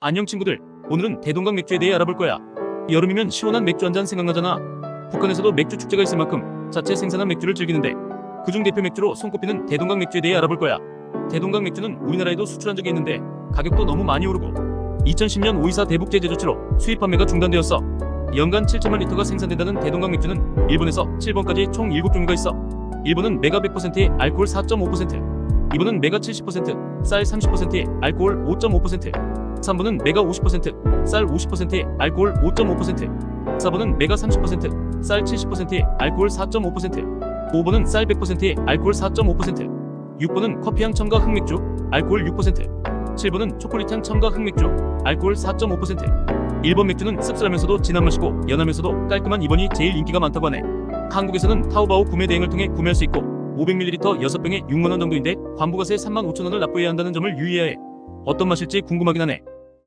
안녕 친구들. 오늘은 대동강 맥주에 대해 알아볼 거야. 여름이면 시원한 맥주 한 잔 생각나잖아. 북한에서도 맥주 축제가 있을 만큼 자체 생산한 맥주를 즐기는데 그중 대표 맥주로 손꼽히는 대동강 맥주에 대해 알아볼 거야. 대동강 맥주는 우리나라에도 수출한 적이 있는데 가격도 너무 많이 오르고 2010년 오이사 대북제 제조치로 수입 판매가 중단되었어. 연간 7천만 리터가 생산된다는 대동강 맥주는 일본에서 7번까지 총 7종류가 있어. 일본은 메가 100%에 알코올 4.5%, 2번은 메가 70%, 쌀 30%에 알코올 5.5%, 3번은 메가 50%, 쌀 50%에 알코올 5.5%, 4번은 메가 30%, 쌀 70%에 알코올 4.5%, 5번은 쌀 100%에 알코올 4.5%, 6번은 커피향 첨가 흑맥주, 알코올 6%, 7번은 초콜릿향 첨가 흑맥주, 알코올 4.5%. 1번 맥주는 씁쓸하면서도 진한 맛이고 연하면서도 깔끔한 2번이 제일 인기가 많다고 하네. 한국에서는 타오바오 구매 대행을 통해 구매할 수 있고 500ml 6병에 6만원 정도인데 환부가세 3만 5천원을 납부해야 한다는 점을 유의해야 해. 어떤 맛일지 궁금하긴 하네.